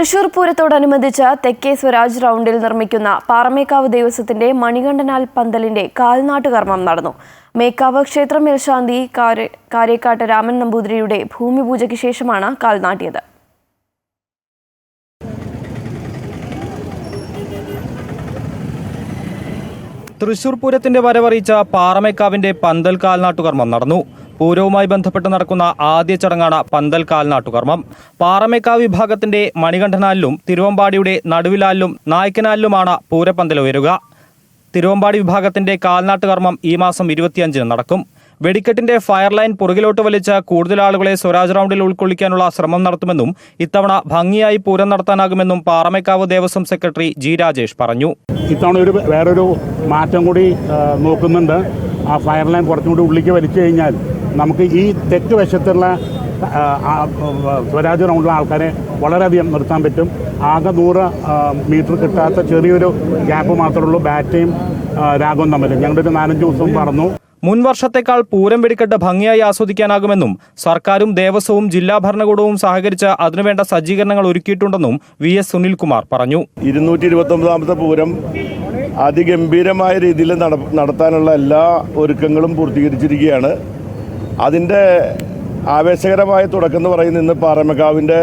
തൃശൂർ പൂരത്തോടനുബന്ധിച്ച് തെക്കേ സ്വരാജ് റൗണ്ടിൽ നിർമ്മിക്കുന്ന പാറമേക്കാവ് ദേവസ്വത്തിന്റെ മണികണ്ഠനാൽ പന്തലിന്റെ കാൽനാട്ടുകർമ്മം നടന്നു. മേക്കാവ് ക്ഷേത്രം മേൽശാന്തി കാര്യക്കാട്ട് രാമൻ നമ്പൂതിരിയുടെ ഭൂമിപൂജയ്ക്ക് ശേഷമാണ് കാൽനാട്ടിയത്. തൃശൂർ പൂരത്തിന്റെ വരവറിയിച്ച പാറമേക്കാവിന്റെ പന്തൽ കാൽനാട്ടുകർമ്മം നടന്നു. പൂരവുമായി ബന്ധപ്പെട്ട് നടക്കുന്ന ആദ്യ ചടങ്ങാണ് പന്തൽ കാൽനാട്ടുകർമ്മം. പാറമേക്കാവ് വിഭാഗത്തിന്റെ മണികണ്ഠനാലിലും തിരുവമ്പാടിയുടെ നടുവിലാലിലും നായ്ക്കനാലിലുമാണ് പൂരപ്പന്തൽ ഉയരുക. തിരുവമ്പാടി വിഭാഗത്തിന്റെ കാൽനാട്ടുകർമ്മം ഈ മാസം ഇരുപത്തിയഞ്ചിന് നടക്കും. വെടിക്കെട്ടിന്റെ ഫയർലൈൻ പുറകിലോട്ട് വലിച്ച് കൂടുതൽ ആളുകളെ സ്വരാജ് റൗണ്ടിൽ ഉൾക്കൊള്ളിക്കാനുള്ള ശ്രമം നടത്തുമെന്നും ഇത്തവണ ഭംഗിയായി പൂരം നടത്താനാകുമെന്നും പാറമേക്കാവ് ദേവസ്വം സെക്രട്ടറി ജി രാജേഷ് പറഞ്ഞു. ഇത്തവണ ഒരു വേറൊരു മാറ്റം കൂടി നോക്കുന്നുണ്ട്. ആ ഫയർ ലൈൻ കുറച്ചും കൂടി ഉള്ളിലേക്ക് വലിച്ചു കഴിഞ്ഞാൽ നമുക്ക് ഈ തെക്ക് വശത്തുള്ള സ്വരാജ് റൗണ്ടിലെ ആൾക്കാരെ വളരെയധികം നിർത്താൻ പറ്റും. ആകെ നൂറ് മീറ്റർ കിട്ടാത്ത ചെറിയൊരു ഗ്യാപ്പ് മാത്രമേ ഉള്ളൂ. ബാറ്റയും രാഘവും തമ്മിൽ. ഞങ്ങളുടെ ഒരു നാലഞ്ച് ദിവസവും പറഞ്ഞു മുൻ വർഷത്തേക്കാൾ പൂരം വെടിക്കെട്ട് ഭംഗിയായി ആസ്വദിക്കാനാകുമെന്നും സർക്കാരും ദേവസ്വവും ജില്ലാ ഭരണകൂടവും സഹകരിച്ച് അതിനുവേണ്ട സജ്ജീകരണങ്ങൾ ഒരുക്കിയിട്ടുണ്ടെന്നും വി എസ് സുനിൽകുമാർ പറഞ്ഞു. ഇരുന്നൂറ്റി ഇരുപത്തൊമ്പതാമത്തെ പൂരം അതിഗംഭീരമായ രീതിയിൽ നടത്താനുള്ള എല്ലാ ഒരുക്കങ്ങളും പൂർത്തീകരിച്ചിരിക്കുകയാണ്. അതിന്റെ ആവേശകരമായ തുടക്കം എന്ന് പറയുന്നത് ഇന്ന് പാറമക്കാവിന്റെ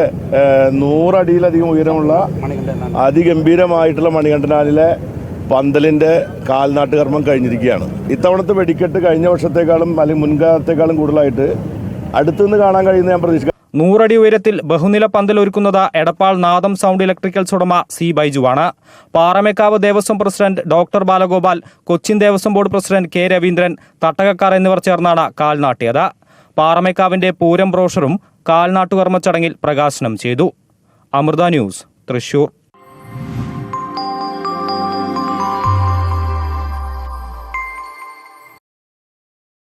നൂറടിയിലധികം ഉയരമുള്ള അതിഗംഭീരമായിട്ടുള്ള മണികണ്ഠനാലിലെ പന്തലിന്റെ കാൽനാട്ടുകർമ്മം കഴിഞ്ഞിരിക്കുകയാണ്. ഇത്തവണത്തെ വെടിക്കെട്ട് കഴിഞ്ഞ വർഷത്തേക്കാളും അല്ലെങ്കിൽ മുൻകാലത്തേക്കാളും കൂടുതലായിട്ട് അടുത്തുനിന്ന് കാണാൻ കഴിയുന്ന ഞാൻ പ്രതീക്ഷിക്കുന്നു നൂറടി ഉയരത്തിൽ ബഹുനില പന്തൽ ഒരുക്കുന്നത് എടപ്പാൾ നാദം സൗണ്ട് ഇലക്ട്രിക്കൽസ് ഉടമ C ബൈജുവാണ്. Paramekkavu Devaswom president doctor Balagopal Cochin Devaswom board president K Raveendran തട്ടകക്കാർ എന്നിവർ ചേർന്നാണ് കാൽനാട്ടിയത്. പാറമേക്കാവിന്റെ പൂരം ബ്രോഷറും കാൽനാട്ടുകർമ്മ ചടങ്ങിൽ പ്രകാശനം ചെയ്തു. അമൃത ന്യൂസ് തൃശൂർ.